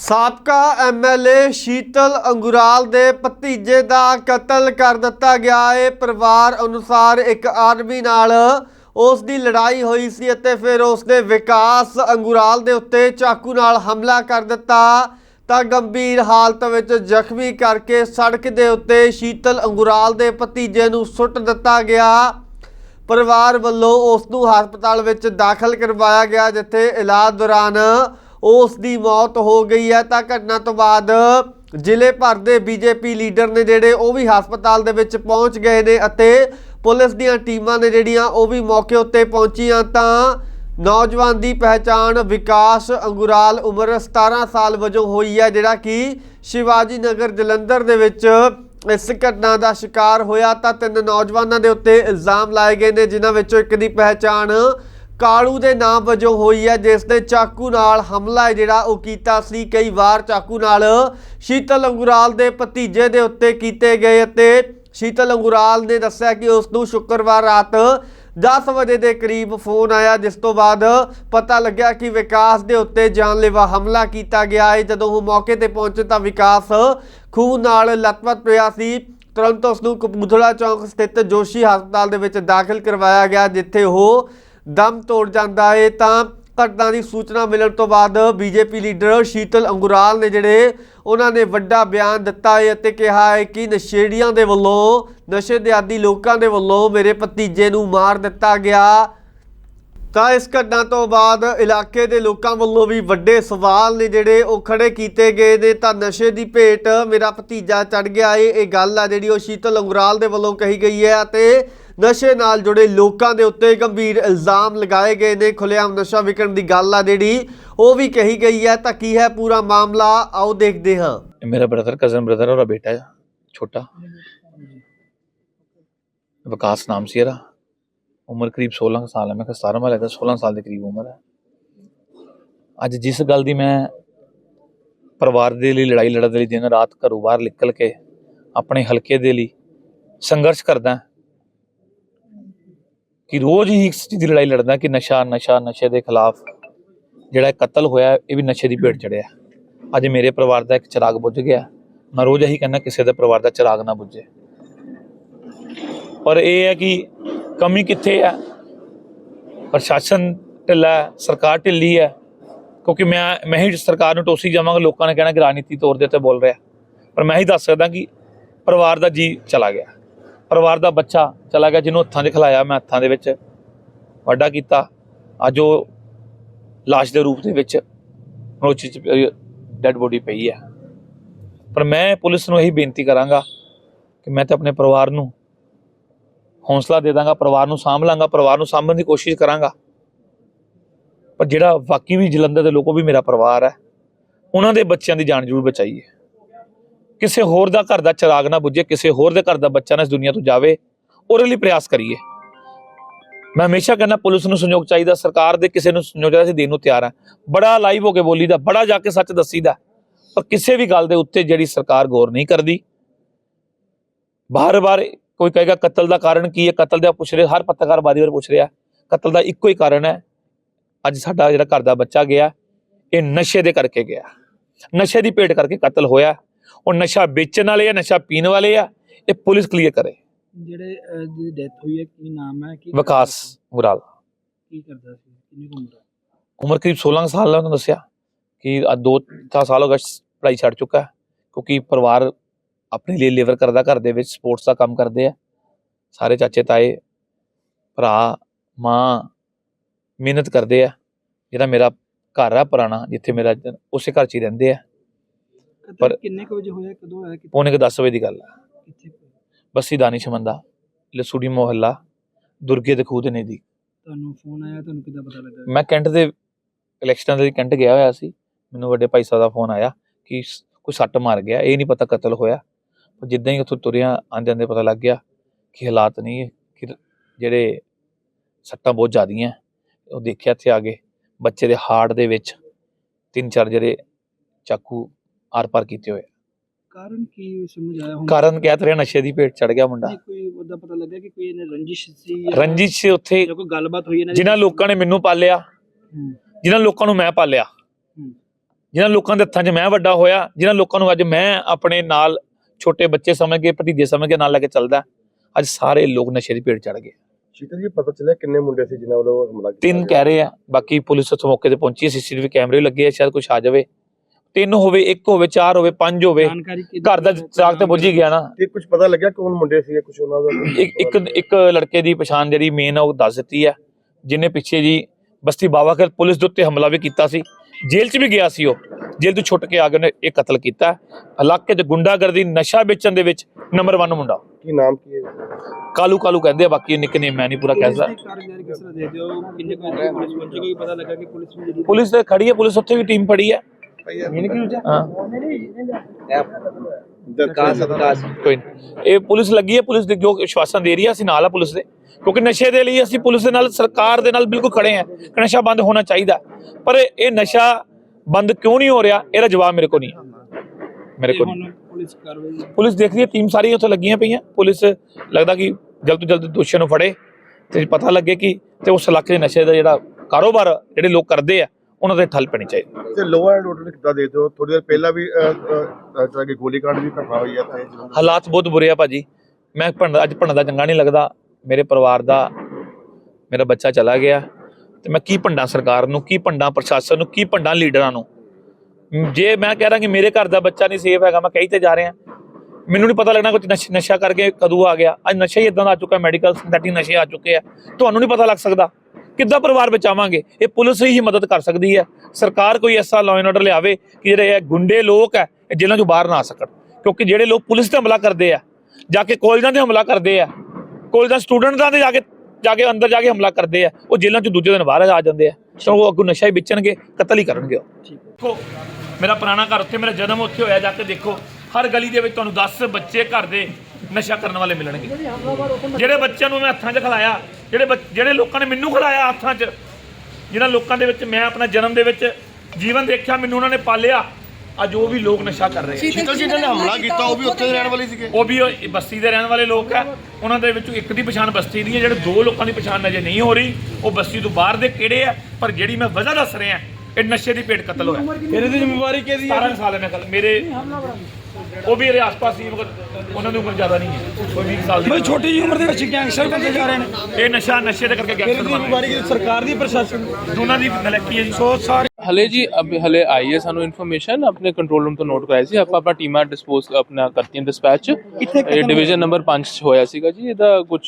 ਸਾਬਕਾ ਐਮਐਲਏ ਸ਼ੀਤਲ ਅੰਗੁਰਾਲ ਦੇ ਭਤੀਜੇ ਦਾ ਕਤਲ ਕਰ ਦਿੱਤਾ ਗਿਆ। ਹੈ ਪਰਿਵਾਰ ਅਨੁਸਾਰ ਇੱਕ ਆਰਮੀ ਨਾਲ ਉਸ ਦੀ ਲੜਾਈ ਹੋਈ ਸੀ ਅਤੇ ਫਿਰ ਉਸ ਨੇ ਵਿਕਾਸ ਅੰਗੁਰਾਲ ਦੇ ਉੱਤੇ ਚਾਕੂ ਨਾਲ ਹਮਲਾ ਕਰ ਦਿੱਤਾ। ਤਾਂ ਗੰਭੀਰ ਹਾਲਤ ਵਿੱਚ ਜ਼ਖਮੀ ਕਰਕੇ ਸੜਕ ਦੇ ਉੱਤੇ ਸ਼ੀਤਲ ਅੰਗੁਰਾਲ ਦੇ ਭਤੀਜੇ ਨੂੰ ਸੁੱਟ ਦਿੱਤਾ ਗਿਆ। ਪਰਿਵਾਰ ਵੱਲੋਂ ਉਸ ਨੂੰ ਹਸਪਤਾਲ ਵਿੱਚ ਦਾਖਲ ਕਰਵਾਇਆ ਗਿਆ, ਜਿੱਥੇ ਇਲਾਜ ਦੌਰਾਨ ਉਸ ਦੀ ਮੌਤ ਹੋ ਗਈ ਹੈ। ਤਾਂ ਘਟਨਾ ਤੋਂ ਬਾਅਦ ਜ਼ਿਲ੍ਹੇ ਭਰ ਦੇ ਬੀਜੇਪੀ ਲੀਡਰ ਨੇ ਜਿਹੜੇ ਉਹ ਵੀ ਹਸਪਤਾਲ ਦੇ ਵਿੱਚ ਪਹੁੰਚ ਗਏ ਨੇ ਅਤੇ ਪੁਲਿਸ ਦੀਆਂ ਟੀਮਾਂ ਨੇ ਜਿਹੜੀਆਂ ਉਹ ਵੀ ਮੌਕੇ ਉੱਤੇ ਪਹੁੰਚੀਆਂ ਤਾਂ ਨੌਜਵਾਨ ਦੀ ਪਹਿਚਾਣ ਵਿਕਾਸ ਅੰਗੁਰਾਲ ਉਮਰ 17 ਸਾਲ ਵਜੋਂ ਹੋਈ ਹੈ, ਜਿਹੜਾ ਕਿ ਸ਼ਿਵਾਜੀ ਨਗਰ ਜਲੰਧਰ ਦੇ ਵਿੱਚ ਇਸ ਘਟਨਾ ਦਾ ਸ਼ਿਕਾਰ ਹੋਇਆ। ਤਾਂ ਤਿੰਨ ਨੌਜਵਾਨਾਂ ਦੇ ਉੱਤੇ ਇਲਜ਼ਾਮ ਲਾਏ ਗਏ ਨੇ, ਜਿਨ੍ਹਾਂ ਵਿੱਚੋਂ ਇੱਕ ਦੀ ਪਹਿਚਾਣ ਕਾਲੂ ਦੇ ਨਾਮ ਵਜੋਂ ਹੋਈ ਹੈ, ਜਿਸ ਨੇ ਚਾਕੂ ਨਾਲ ਹਮਲਾ ਹੈ ਜਿਹੜਾ ਉਹ ਕੀਤਾ ਸੀ। ਕਈ ਵਾਰ ਚਾਕੂ ਨਾਲ ਸ਼ੀਤਲ ਅੰਗੁਰਾਲ ਦੇ ਭਤੀਜੇ ਦੇ ਉੱਤੇ ਕੀਤੇ ਗਏ ਅਤੇ ਸ਼ੀਤਲ ਅੰਗੁਰਾਲ ਨੇ ਦੱਸਿਆ ਕਿ ਉਸ ਨੂੰ ਸ਼ੁੱਕਰਵਾਰ ਰਾਤ 10 ਵਜੇ ਦੇ ਕਰੀਬ ਫੋਨ ਆਇਆ, ਜਿਸ ਤੋਂ ਬਾਅਦ ਪਤਾ ਲੱਗਿਆ ਕਿ ਵਿਕਾਸ ਦੇ ਉੱਤੇ ਜਾਨਲੇਵਾ ਹਮਲਾ ਕੀਤਾ ਗਿਆ ਹੈ। ਜਦੋਂ ਉਹ ਮੌਕੇ ਤੇ ਪਹੁੰਚੇ ਤਾਂ ਵਿਕਾਸ ਖੂਨ ਨਾਲ ਲਤਪਤ ਪਿਆ ਸੀ। ਤੁਰੰਤ ਉਸ ਨੂੰ ਕਪੂਰਥਲਾ ਚੌਂਕ ਸਥਿਤ ਜੋਸ਼ੀ ਹਸਪਤਾਲ ਦੇ ਵਿੱਚ ਦਾਖਲ ਕਰਵਾਇਆ ਗਿਆ, ਜਿੱਥੇ ਉਹ ਦਮ ਤੋੜ ਜਾਂਦਾ ਹੈ ਤਾਂ ਘਟਨਾ ਦੀ ਸੂਚਨਾ ਮਿਲਣ ਤੋਂ ਬਾਅਦ ਬੀਜੇਪੀ ਲੀਡਰ ਸ਼ੀਤਲ ਅੰਗੁਰਾਲ ਨੇ ਜਿਹੜੇ ਉਹਨਾਂ ਨੇ ਵੱਡਾ ਬਿਆਨ ਦਿੱਤਾ ਹੈ ਅਤੇ ਕਿਹਾ ਹੈ ਕਿ ਨਸ਼ੇੜੀਆਂ ਦੇ ਵੱਲੋਂ, ਨਸ਼ੇ ਦੇ ਆਦੀ ਲੋਕਾਂ ਦੇ ਵੱਲੋਂ ਮੇਰੇ ਭਤੀਜੇ ਨੂੰ ਮਾਰ ਦਿੱਤਾ ਗਿਆ। ਤਾਂ ਇਸ ਘਟਨਾ ਤੋਂ ਬਾਅਦ ਇਲਾਕੇ ਦੇ ਲੋਕਾਂ ਵੱਲੋਂ ਵੀ ਵੱਡੇ ਸਵਾਲ ਨੇ ਜਿਹੜੇ ਉਹ ਖੜੇ ਕੀਤੇ ਗਏ ਨੇ। ਤਾਂ ਨਸ਼ੇ ਦੀ ਭੇਟ ਮੇਰਾ ਭਤੀਜਾ ਚੜ ਗਿਆ ਏ, ਇਹ ਗੱਲ ਆ ਜਿਹੜੀ ਉਹ ਸ਼ੀਤਲ ਅੰਗੁਰਾਲ ਦੇ ਵੱਲੋਂ ਕਹੀ ਗਈ ਹੈ ਅਤੇ ਨਸ਼ੇ ਨਾਲ ਜੁੜੇ ਲੋਕਾਂ ਦੇ ਉੱਤੇ ਗੰਭੀਰ ਇਲਜ਼ਾਮ ਲਗਾਏ ਗਏ ਨੇ। ਖੁੱਲ੍ਹੇਆਮ ਨਸ਼ਾ ਵਿਕਣ ਦੀ ਗੱਲ ਆ ਜਿਹੜੀ, ਉਹ ਵੀ ਕਹੀ ਗਈ ਹੈ। ਤਾਂ ਕੀ ਹੈ ਪੂਰਾ ਮਾਮਲਾ? ਆਓ ਦੇਖਦੇ ਹਾਂ। ਮੇਰਾ ਬ੍ਰਦਰ ਕਜ਼ਨ ਬ੍ਰਦਰ ਔਰ ਬੇਟਾ ਛੋਟਾ। ਵਿਕਾਸ ਨਾਮ ਸੀ ਇਹਦਾ। ਉਮਰ ਕਰੀਬ 16 ਸਾਲ ਹੈ ਮੈਂ ਕਿਹਾ 17 ਵਾਲਾ ਦਾ 16 ਸਾਲ ਦੇ ਕਰੀਬ ਉਮਰ ਹੈ ਅੱਜ ਜਿਸ ਗੱਲ ਦੀ ਮੈਂ ਪਰਿਵਾਰ ਦੇ ਲਈ, ਲੜਾਈ ਲੜਨ ਦੇ ਲਈ ਦਿਨ ਰਾਤ ਘਰੋਂ ਬਾਹਰ ਨਿਕਲ ਕੇ ਆਪਣੇ ਹਲਕੇ ਦੇ ਲਈ ਸੰਘਰਸ਼ ਕਰਦਾ। ਕਿ ਰੋਜ਼ ਹੀ ਇਸ ਚੀਜ਼ ਦੀ ਲੜਾਈ ਲੜਦਾ ਕਿ ਨਸ਼ਾ ਨਸ਼ਾ, ਨਸ਼ੇ ਦੇ ਖਿਲਾਫ ਜਿਹੜਾ ਕਤਲ ਹੋਇਆ, ਇਹ ਵੀ ਨਸ਼ੇ ਦੀ ਭੇਟ ਚੜਿਆ। ਅੱਜ ਮੇਰੇ ਪਰਿਵਾਰ ਦਾ ਇੱਕ ਚਿਰਾਗ ਬੁੱਝ ਗਿਆ। ਮੈਂ ਰੋਜ਼ ਇਹੀ ਕਹਿੰਦਾ ਕਿਸੇ ਦੇ ਪਰਿਵਾਰ ਦਾ ਚਿਰਾਗ ਨਾ ਬੁੱਝੇ। ਪਰ ਇਹ ਹੈ ਕਿ ਕਮੀ ਕਿੱਥੇ ਹੈ? ਪ੍ਰਸ਼ਾਸਨ ਢਿੱਲਾ ਸਰਕਾਰ ਢਿੱਲੀ ਹੈ। ਕਿਉਂਕਿ ਮੈਂ ਮੈਂ ਹੀ ਸਰਕਾਰ ਨੂੰ ਟੋਸੀ ਜਾਵਾਂਗਾ, ਲੋਕਾਂ ਨੇ ਕਹਿਣਾ ਕਿ ਰਾਜਨੀਤੀ ਤੌਰ ਦੇ ਉੱਤੇ ਬੋਲ ਰਿਹਾ। ਪਰ ਮੈਂ ਹੀ ਦੱਸ ਸਕਦਾ ਕਿ ਪਰਿਵਾਰ ਦਾ ਜੀ ਚਲਾ ਗਿਆ। ਪਰਿਵਾਰ ਦਾ ਬੱਚਾ ਚਲਾ ਗਿਆ ਜਿਹਨੂੰ ਹੱਥਾਂ 'ਚ ਖਿਲਾਇਆ ਮੈਂ ਹੱਥਾਂ ਦੇ ਵਿੱਚ ਵੱਡਾ ਕੀਤਾ। ਅੱਜ ਉਹ ਲਾਸ਼ ਦੇ ਰੂਪ ਦੇ ਵਿੱਚ ਮਨੋਚੀ ਚ ਡੈੱਡ ਬੋਡੀ ਪਈ ਹੈ ਪਰ ਮੈਂ ਪੁਲਿਸ ਨੂੰ ਇਹੀ ਬੇਨਤੀ ਕਰਾਂਗਾ ਕਿ ਮੈਂ ਤਾਂ ਆਪਣੇ ਪਰਿਵਾਰ ਨੂੰ ਹੌਸਲਾ ਦੇ ਦਾਂਗਾ, ਪਰਿਵਾਰ ਨੂੰ ਸਾਂਭ ਲਾਂਗਾ, ਪਰਿਵਾਰ ਨੂੰ ਸਾਂਭਣ ਦੀ ਕੋਸ਼ਿਸ਼ ਕਰਾਂਗਾ। ਪਰ ਜਿਹੜਾ ਵਾਕਈ ਵੀ ਜਲੰਧਰ ਦੇ ਲੋਕੋ ਵੀ ਮੇਰਾ ਪਰਿਵਾਰ ਹੈ, ਉਹਨਾਂ ਦੇ ਬੱਚਿਆਂ ਦੀ ਜਾਨ ਜ਼ਰੂਰ ਬਚਾਈਏ। ਕਿਸੇ ਹੋਰ ਦਾ ਘਰ ਦਾ ਚਿਰਾਗ ਨਾ ਬੁੱਝੇ, ਕਿਸੇ ਹੋਰ ਦੇ ਘਰ ਦਾ ਬੱਚਾ ਨਾ ਇਸ ਦੁਨੀਆ ਤੋਂ ਜਾਵੇ, ਉਹਦੇ ਲਈ ਪ੍ਰਯਾਸ ਕਰੀਏ। ਮੈਂ ਹਮੇਸ਼ਾ ਕਹਿੰਦਾ ਪੁਲਿਸ ਨੂੰ ਸਹਿਯੋਗ ਚਾਹੀਦਾ, ਸਰਕਾਰ ਦੇ ਕਿਸੇ ਨੂੰ ਸਹਿਯੋਗ ਚਾਹੀਦਾ, ਅਸੀਂ ਦੇਣ ਨੂੰ ਤਿਆਰ ਹਾਂ। ਬੜਾ ਲਾਈਵ ਹੋ ਕੇ ਬੋਲੀਦਾ, ਬੜਾ ਜਾ ਕੇ ਸੱਚ ਦੱਸੀਦਾ, ਪਰ ਕਿਸੇ ਵੀ ਗੱਲ ਦੇ ਉੱਤੇ ਜਿਹੜੀ ਸਰਕਾਰ ਗੌਰ ਨਹੀਂ ਕਰਦੀ, ਬਾਰ-ਬਾਰ ਕੋਈ ਕਹੇਗਾ, ਕਤਲ ਦਾ ਕਾਰਨ ਕੀ ਹੈ? ਕਤਲ ਦਾ ਪੁੱਛ ਰਿਹਾ, ਹਰ ਪੱਤਰਕਾਰ ਬਾਰੀ ਵਾਰ ਪੁੱਛ ਰਿਹਾ, ਕਤਲ ਦਾ ਇੱਕੋ ਹੀ ਕਾਰਨ ਹੈ, ਅੱਜ ਸਾਡਾ ਜਿਹੜਾ ਘਰ ਦਾ ਬੱਚਾ ਗਿਆ, ਇਹ ਨਸ਼ੇ ਦੇ ਕਰਕੇ ਗਿਆ। ਨਸ਼ੇ ਦੀ ਭੇਟ ਕਰਕੇ ਕਤਲ ਹੋਇਆ। ਉਹ ਨਸ਼ਾ ਵੇਚਣ ਵਾਲੇ ਆ ਨਸ਼ਾ ਪੀਣ ਵਾਲੇ ਆ ਇਹ ਪੁਲਿਸ ਕਲੀਅਰ ਕਰੇ। ਜਿਹੜੇ ਜਿਹਦੀ ਡੈਥ ਹੋਈ ਹੈ ਕੀ ਨਾਮ ਹੈ ਕੀ ਵਿਕਾਸ ਮੁਰਾਲ ਕੀ ਕਰਦਾ ਸੀ? ਕਿੰਨੀ ਉਮਰ ਹੈ? ਉਮਰ ਕਰੀਬ 16 ਸਾਲ ਦਾ ਉਹਨਾਂ ਦੱਸਿਆ ਕਿ ਆ ਦੋ ਤਾਂ ਸਾਲ ਹੋ ਗਏ ਪੜ੍ਹਾਈ ਛੱਡ ਚੁੱਕਾ ਕਿਉਂਕਿ ਪਰਿਵਾਰ ਆਪਣੇ ਲਈ ਲੇਬਰ ਕਰਦਾ ਘਰ ਦੇ ਵਿੱਚ ਸਪੋਰਟਸ ਦਾ ਕੰਮ ਕਰਦੇ ਆ। ਸਾਰੇ ਚਾਚੇ ਤਾਏ ਭਰਾ ਮਾਂ ਮਿਹਨਤ ਕਰਦੇ ਆ। ਜਿਹੜਾ ਮੇਰਾ ਘਰ ਆ ਪੁਰਾਣਾ ਜਿੱਥੇ ਮੇਰਾ ਉਸੇ ਘਰ 'ਚ ਹੀ ਰਹਿੰਦੇ ਆ। ਪਰ- ਕਿੰਨੇ ਕੁ ਵਜੇ ਹੋਇਆ ਕਦੋਂ ਹੋਇਆ ਕਿੱਥੇ? ਪੌਣੇ ਕੁ 10 ਵਜੇ ਦੀ ਗੱਲ ਆ। ਕਿੱਥੇ? ਬੱਸੀ ਦਾਨਿਸ਼ਮੰਦਾ ਲਸੂੜੀ ਮੁਹੱਲਾ ਦੁਰਗੇ ਦੇ ਖੂਹ ਦੇ ਨਜ਼ਦੀਕ। ਤੁਹਾਨੂੰ ਫੋਨ ਆਇਆ ਤੁਹਾਨੂੰ ਕਿੱਦਾਂ ਪਤਾ ਲੱਗਾ? ਮੈਂ ਕੈਂਟ ਦੇ ਇਲੈਕਸ਼ਨਾਂ ਦੇ ਕੈਂਟ ਗਿਆ ਹੋਇਆ ਸੀ। ਮੈਨੂੰ ਵੱਡੇ ਭਾਈ ਸਾਹਿਬ ਦਾ ਫੋਨ ਆਇਆ ਕਿ ਸ- ਕੋਈ ਸੱਟ ਮਾਰ ਗਿਆ ਇਹ ਨਹੀਂ ਪਤਾ ਕਤਲ ਹੋਇਆ। ਪਰ ਜਿੱਦਾਂ ਹੀ ਉੱਥੋਂ ਤੁਰਿਆ ਆਂਦੇ ਆਂਦੇ ਪਤਾ ਲੱਗ ਗਿਆ ਕਿ ਹਾਲਾਤ ਨਹੀਂ ਕਿ ਜਿਹੜੇ ਸੱਟਾਂ ਬਹੁਤ ਜ਼ਿਆਦੀਆਂ ਉਹ ਦੇਖਿਆ ਇੱਥੇ ਆ ਕੇ ਬੱਚੇ ਦੇ ਹਾਰਟ ਦੇ ਵਿੱਚ ਤਿੰਨ ਚਾਰ ਜਿਹੜੇ ਚਾਕੂ ਆਰ ਪਾਰ ਕੀਤੇ ਹੋਏ ਕਾਰਨ ਕੀ ਸਮਝ ਆਇਆ ਹੁਣ? ਕਾਰਨ ਕਹਿ ਰਿਹਾ ਨਸ਼ੇ ਦੀ ਭੇਟ ਚੜ ਗਿਆ ਮੁੰਡਾ। ਨਹੀਂ, ਕੋਈ ਉਹਦਾ ਪਤਾ ਲੱਗਾ ਕਿ ਕੋਈ ਇਹਨੇ ਰੰਜਿਸ਼ ਸੀ ਜਾਂ- ਰੰਜਿਸ਼ ਉੱਥੇ। ਜਾਂ ਕੋਈ ਗੱਲਬਾਤ ਹੋਈ ਇਹਨਾਂ ਦੀ? ਜਿਨ੍ਹਾਂ ਲੋਕਾਂ ਨੇ ਮੈਨੂੰ ਪਾਲਿਆ ਹੂੰ, ਜਿਨ੍ਹਾਂ ਲੋਕਾਂ ਨੂੰ ਮੈਂ ਪਾਲਿਆ। ਹੂੰ। ਜਿਨ੍ਹਾਂ ਲੋਕਾਂ ਦੇ ਹੱਥਾਂ 'ਚ ਮੈਂ ਵੱਡਾ ਹੋਇਆ ਜਿਨ੍ਹਾਂ ਲੋਕਾਂ ਨੂੰ ਅੱਜ ਮੈਂ ਆਪਣੇ ਨਾਲ ਛੋਟੇ ਬੱਚੇ ਸਮਝ ਕੇ ਭਤੀਜੇ ਸਮਝ ਕੇ ਨਾਲ ਲੈ ਕੇ ਚੱਲਦਾ ਅੱਜ ਸਾਰੇ ਲੋਕ ਨਸ਼ੇ ਦੀ ਭੇਟ ਚੜ ਗਏ। ਸ਼ੀਤਲ ਜੀ ਪਤਾ ਚੱਲਿਆ ਕਿੰਨੇ ਮੁੰਡੇ ਸੀ ਜਿਨ੍ਹਾਂ ਵੱਲੋਂ ਹਮਲਾ ਕੀਤਾ ਤਿੰਨ ਕਹਿ ਰਹੇ ਆ ਬਾਕੀ ਪੁਲਿਸ ਉਸ ਮੌਕੇ ਤੇ ਪਹੁੰਚੀ ਹੈ ਸੀਸੀਟੀਵੀ ਕੈਮਰੇ ਲੱਗੇ ਆ ਸ਼ਾਇਦ ਕੁਝ ਆ ਜਾਵੇ। ਤਿੰਨ ਹੋਵੇ ਇੱਕ ਹੋਵੇ ਚਾਰ ਹੋਵੇ ਪੰਜ ਹੋਵੇ ਘਰ ਦਾ ਚਾਕ ਤੇ ਬੁੱਝ ਹੀ ਗਿਆ ਨਾ। ਤੇ ਕੁਝ ਪਤਾ ਲੱਗਿਆ ਕੌਣ ਮੁੰਡੇ ਸੀ ਕੁਝ ਉਹਨਾਂ ਦਾ? ਇੱਕ ਇੱਕ ਇੱਕ ਲੜਕੇ ਦੀ ਪਛਾਣ ਜਿਹੜੀ ਮੇਨ ਆ ਉਹ ਦੱਸ ਦਿੱਤੀ ਹੈ ਜਿਨੇ ਪਿੱਛੇ ਜੀ ਬਸਤੀ ਬਾਵਾ ਖੇਲ ਪੁਲਿਸ ਦੇ ਉੱਤੇ ਹਮਲਾ ਵੀ ਕੀਤਾ ਸੀ। ਜੇਲ੍ਹ 'ਚ ਵੀ ਗਿਆ ਸੀ ਉਹ। ਜੇਲ੍ਹ ਤੋਂ ਛੁੱਟ ਕੇ ਆ ਕੇ ਉਹਨੇ ਇਹ ਕਤਲ ਕੀਤਾ। ਇਲਾਕੇ 'ਚ ਗੁੰਡਾਗਰਦੀ ਨਸ਼ਾ ਵੇਚਣ ਦੇ ਵਿੱਚ ਨੰਬਰ 1 ਮੁੰਡਾ। ਕੀ ਨਾਮ ਕੀ ਹੈ? ਕਾਲੂ ਕਾਲੂ ਕਹਿੰਦੇ ਆ ਬਾਕੀ ਨਿਕਨੇਮ ਮੈਂ ਨਹੀਂ ਪੂਰਾ ਕਹਿ ਸਕਦਾ। ਪੁਲਿਸ ਦੀ ਕਾਰਗੁਜ਼ਾਰੀ ਕਿਸ ਤਰ੍ਹਾਂ ਦੇ ਦਿਓ ਕਿੰਨੇ ਕੁ ਵਜੇ ਪੁਲਿਸ ਪਹੁੰਚੀ? ਕੋਈ ਪਤਾ ਲੱਗਾ ਕਿ ਪੁਲਿਸ ਵੀ ਜਿਹੜੀ ਪੁਲਿਸ ਤੇ ਖੜੀ ਹੈ ਪੁਲਿਸ ਉੱਥੇ ਵੀ ਟੀਮ ਫੜੀ ਹੈ ਕੋਈ ਨਹੀਂ। ਇਹ ਪੁਲਿਸ ਲੱਗੀ ਹੈ ਪੁਲਿਸ ਦੇ ਜੋ ਵਿਸ਼ਵਾਸਾਂ ਦੇ ਰਹੀ ਹੈ ਅਸੀਂ ਨਾਲ ਆ ਪੁਲਿਸ ਦੇ। ਕਿਉਂਕਿ ਨਸ਼ੇ ਦੇ ਲਈ ਅਸੀਂ ਪੁਲਿਸ ਦੇ ਨਾਲ ਸਰਕਾਰ ਦੇ ਨਾਲ ਬਿਲਕੁਲ ਖੜੇ ਹਾਂ ਕਿ ਨਸ਼ਾ ਬੰਦ ਹੋਣਾ ਚਾਹੀਦਾ। ਪਰ ਇਹ ਨਸ਼ਾ ਬੰਦ ਕਿਉਂ ਨਹੀਂ ਹੋ ਰਿਹਾ? ਇਹਦਾ ਜਵਾਬ ਮੇਰੇ ਕੋਲ ਨਹੀਂ ਹੈ ਮੇਰੇ ਕੋਲ ਨਹੀਂ। ਹੁਣ ਪੁਲਿਸ ਕਾਰਵਾਈ ਪੁਲਿਸ ਦੇਖ ਰਹੀ ਹੈ ਟੀਮ ਸਾਰੀ ਉੱਥੇ ਲੱਗੀਆਂ ਪਈਆਂ। ਪੁਲਿਸ ਲੱਗਦਾ ਕਿ ਜਲਦ ਤੋਂ ਜਲਦ ਦੋਸ਼ੀਆਂ ਨੂੰ ਫੜੇ ਤੇ ਪਤਾ ਲੱਗੇ ਕਿ ਤੇ ਉਸ ਇਲਾਕੇ ਦੇ ਨਸ਼ੇ ਦਾ ਜਿਹੜਾ ਕਾਰੋਬਾਰ ਜਿਹੜੇ ਲੋਕ ਕਰਦੇ ਆ ਉਹਨਾਂ ਤੇ ਠੱਲ ਪੈਣੀ ਚਾਹੀਦੀ। ਤੇ ਲੋਅਰ ਐਂਡ ਆਰਡਰ ਕਿੱਦਾਂ ਦੇ ਦਿਓ ਥੋੜੀ ਦੇਰ ਪਹਿਲਾਂ ਵੀ ਅਹ, ਕਿ ਗੋਲੀकांड ਵੀ ਘਟਨਾ ਹੋਈ ਹੈ ਤੇ ਹਾਲਾਤ ਬਹੁਤ ਬੁਰੇ ਆ ਭਾਜੀ। ਮੈਂ ਭੰਡ ਅੱਜ ਭੰਡ ਦਾ ਚੰਗਾ ਨਹੀਂ ਲੱਗਦਾ। ਮੇਰੇ ਪਰਿਵਾਰ ਦਾ ਮੇਰਾ ਬੱਚਾ ਚਲਾ ਗਿਆ। ਤੇ ਮੈਂ ਕੀ ਭੰਡਾਂ ਸਰਕਾਰ ਨੂੰ ਕੀ ਭੰਡਾਂ ਪ੍ਰਸ਼ਾਸਨ ਨੂੰ ਕੀ ਭੰਡਾਂ ਲੀਡਰਾਂ ਨੂੰ? ਜੇ ਮੈਂ ਕਹਿ ਰਹਾ ਕਿ ਮੇਰੇ ਘਰ ਦਾ ਬੱਚਾ ਨਹੀਂ ਸੇਫ ਹੈਗਾ ਮੈਂ ਕਹੀ ਤੇ ਜਾ ਰਿਹਾ। ਮੈਨੂੰ ਨਹੀਂ ਪਤਾ ਲੱਗਣਾ ਕੁਝ ਨਸ਼ਾ ਕਰਕੇ ਕਦੋਂ ਆ ਗਿਆ। ਅੱਜ ਨਸ਼ਾ ਹੀ ਇਦਾਂ ਦਾ ਆ ਚੁੱਕਾ ਮੈਡੀਕਲ ਸਿੰਥੈਟਿਕ ਨਸ਼ੇ ਆ ਚੁੱਕੇ ਆ। ਤੁਹਾਨੂੰ ਨਹੀਂ ਪਤਾ ਲੱਗ ਸਕਦਾ। ਕਿੱਦਾਂ ਪਰਿਵਾਰ ਬਚਾਵਾਂਗੇ? ਇਹ ਪੁਲਿਸ ਹੀ ਮਦਦ ਕਰ ਸਕਦੀ ਹੈ। ਸਰਕਾਰ ਕੋਈ ਐਸਾ ਲਾਅ ਐਂਡ ਆਰਡਰ ਲਿਆਵੇ ਕਿ ਜਿਹੜੇ ਇਹ ਗੁੰਡੇ ਲੋਕ ਹੈ, ਇਹ ਜੇਲ੍ਹਾਂ ਚੋਂ ਬਾਹਰ ਨਾ ਆ ਸਕਣ। ਕਿਉਂਕਿ ਜਿਹੜੇ ਲੋਕ ਪੁਲਿਸ ਤੇ ਹਮਲਾ ਕਰਦੇ ਆ, ਜਾ ਕੇ ਕਾਲਜਾਂ ਤੇ ਹਮਲਾ ਕਰਦੇ ਆ, ਕਾਲਜਾਂ ਸਟੂਡੈਂਟਾਂ ਤੇ ਜਾ ਕੇ ਜਾ ਕੇ ਅੰਦਰ ਜਾ ਕੇ ਹਮਲਾ ਕਰਦੇ ਆ, ਉਹ ਜੇਲ੍ਹਾਂ ਚੋਂ ਦੂਜੇ ਦਿਨ ਬਾਹਰ ਆ ਜਾਂਦੇ ਆ। ਤਾਂ ਉਹ ਅੱਗੋਂ ਨਸ਼ਾ ਹੀ ਵੇਚਣਗੇ, ਕਤਲ ਹੀ ਕਰਨਗੇ ਉਹ। ਦੇਖੋ, ਮੇਰਾ ਪੁਰਾਣਾ ਘਰ ਉੱਥੇ, ਮੇਰਾ ਜਨਮ ਉੱਥੇ ਹੋਇਆ, ਜਾ ਕੇ ਦੇਖੋ। ਹਰ ਗਲੀ ਦੇ ਵਿੱਚ ਤੁਹਾਨੂੰ 10 ਬੱਚੇ ਘਰ ਦੇ ਨਸ਼ਾ ਕਰਨ ਵਾਲੇ ਮਿਲਣਗੇ। ਜਿਹੜੇ ਬੱਚਿਆਂ ਨੂੰ ਮੈਂ ਹੱਥਾਂ 'ਚ ਖਿਲਾਇਆ ਜਿਹੜੇ ਜਿਹੜੇ ਲੋਕਾਂ ਨੇ ਮੈਨੂੰ ਖਿਲਾਇਆ ਹੱਥਾਂ 'ਚ ਜਿਨ੍ਹਾਂ ਲੋਕਾਂ ਦੇ ਵਿੱਚ ਮੈਂ ਆਪਣਾ ਜਨਮ ਦੇ ਵਿੱਚ ਜੀਵਨ ਦੇਖਿਆ ਮੈਨੂੰ ਉਹਨਾਂ ਨੇ ਪਾਲਿਆ ਅੱਜ ਉਹ ਵੀ ਲੋਕ ਨਸ਼ਾ ਕਰ ਰਹੇ ਆ। ਸ਼ੀਤਲ ਜੀ ਨੇ ਹਮਲਾ ਕੀਤਾ ਉਹ ਵੀ ਉੱਥੇ ਦੇ ਰਹਿਣ ਵਾਲੇ ਸੀਗੇ। ਉਹ ਵੀ ਬਸਤੀ ਦੇ ਰਹਿਣ ਵਾਲੇ ਲੋਕ ਆ। ਉਹਨਾਂ ਦੇ ਵਿੱਚੋਂ ਇੱਕ ਦੀ ਪਛਾਣ ਬਸਤੀ ਦੀ ਹੈ ਜਿਹੜੇ ਦੋ ਲੋਕਾਂ ਦੀ ਪਛਾਣ ਅਜੇ ਨਹੀਂ ਹੋ ਰਹੀ ਉਹ ਬਸਤੀ ਤੋਂ ਬਾਹਰ ਦੇ ਕਿਹੜੇ ਆ? ਪਰ ਜਿਹੜੀ ਮੈਂ ਵਜ੍ਹਾ ਦੱਸ ਰਿਹਾ ਇਹ ਨਸ਼ੇ ਦੀ ਪੇਟ ਕਤਲ ਹੋਇਆ। ਫਿਰ ਇਹਦੀ ਜ਼ਿੰਮੇਵਾਰੀ ਕਿਹਦੀ 17 ਸਾਲ ਹੈ ਮੈਂ ਕੱਲ ਮੇਰੇ ਉਹ ਵੀ ਮੇਰੇ ਆਸ-ਪਾਸ ਹੀ ਮਗਰ ਉਹਨਾਂ ਦੀ ਉਮਰ ਜ਼ਿਆਦਾ ਨਹੀਂ ਹੈ। ਕੋਈ 20 ਸਾਲ ਦੀ ਬਈ ਛੋਟੀ ਜਿਹੀ ਉਮਰ ਦੇ ਵਿੱਚ ਗੈਂਗਸਟਰ ਬੰਦੇ ਜਾ ਰਹੇ ਨੇ। ਇਹ ਨਸ਼ਾ ਨਸ਼ੇ ਦੇ ਕਰਕੇ ਗੈਂਗਸਟਰ ਇਹਦੀ ਬਣ ਜ਼ਿੰਮੇਵਾਰੀ ਕਿਹਦੀ ਸਰਕਾਰ ਦੀ ਪ੍ਰਸ਼ਾਸਨ ਦੋਨਾਂ ਦੀ ਨਲਕੀ ਹੈ ਜੀ। ਸੋ ਸਾਰੇ ਹਲੇ ਜੀ ਅਬ ਹਲੇ ਆਈ ਹੈ ਸਾਨੂੰ ਇਨਫੋਰਮੇਸ਼ਨ ਆਪਣੇ ਕੰਟਰੋਲ ਰੂਮ ਤੋਂ ਨੋਟ ਕਰਾਈ ਸੀ। ਆਪਾਂ ਆਪਣਾ ਟੀਮਾਂ ਡਿਸਪੋਜ਼ ਆਪਣਾ ਕਰਤੀਆਂ ਡਿਸਪੈਚ ਇਹ ਡਿਵੀਜ਼ਨ ਨੰਬਰ 5 ਚ ਹੋਇਆ ਸੀਗਾ ਜੀ। ਇਹਦਾ ਕੁਝ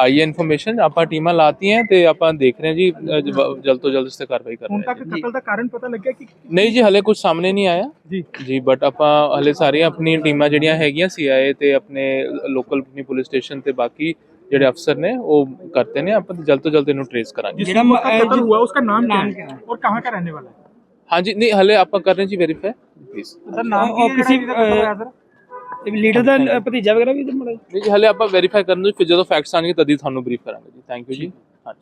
ਆਈ ਹੈ ਇਨਫੋਰਮੇਸ਼ਨ ਆਪਾਂ ਟੀਮਾਂ ਲਾਤੀ ਹੈ ਤੇ ਆਪਾਂ ਦੇਖ ਰਹੇ ਹਾਂ ਜੀ ਜਲਦ ਤੋਂ ਜਲਦ ਇਸ ਤੇ ਕਾਰਵਾਈ ਕਰ ਰਹੇ ਹਾਂ ਹੁਣ ਤੱਕ ਕਤਲ ਦਾ ਕਾਰਨ ਪਤਾ ਲੱਗਿਆ ਕਿ ਨਹੀਂ ਜੀ ਹਲੇ ਕੁਝ ਸਾਹਮਣੇ ਨਹੀਂ ਆਇਆ। ਜੀ। ਜੀ ਬਟ ਆਪਾਂ ਹਲੇ ਸਾਰੀਆਂ ਆਪਣੀਆਂ ਟੀਮਾਂ ਜਿਹੜੀਆਂ ਹੈਗੀਆਂ ਸੀਆਈਏ ਤੇ ਆਪਣੇ ਲੋਕਲ ਪੁਲਿਸ ਸਟੇਸ਼ਨ ਤੇ ਬਾਕੀ ਜਿਹੜੇ ਅਫਸਰ ਨੇ ਉਹ ਕਰਤੇ ਨੇ। ਆਪਾਂ ਜਲਦ ਤੋਂ ਜਲਦ ਇਹਨੂੰ ਟ੍ਰੇਸ ਕਰਾਂਗੇ। ਜਿਹੜਾ ਕਤਲ ਹੋਇਆ ਉਸका ਨਾਮ ਕੀ ਹੈ? ਔਰ ਕਹਾਂ ਕਾ ਰਹਿਣੇ ਵਾਲਾ ਹੈ? ਹਾਂਜੀ ਨਹੀਂ ਹਲੇ ਆਪਾਂ ਕਰ ਰਹੇ ਜੀ ਵੈਰੀਫਾਈ ਪਲੀਜ਼ ਸਰ ਨਾਮ ਕੀ ਹੈ ਕਿਸੇ ਲੀਡਰ ਦਾ ਭਤੀਜਾ ਵਗੈਰਾ ਵੀ ਮੜਾ ਜੀ ਹਲੇ ਆਪਾਂ ਵੈਰੀਫਾਈ ਕਰਨ ਨੂੰ ਫਿਰ ਜਦੋਂ ਫੈਕਟਸ ਆਣਗੇ ਤਦ ਹੀ ਤੁਹਾਨੂੰ ਬਰੀਫ ਕਰਾਂਗੇ ਜੀ। ਥੈਂਕ ਯੂ ਜੀ। ਹਾਂਜੀ।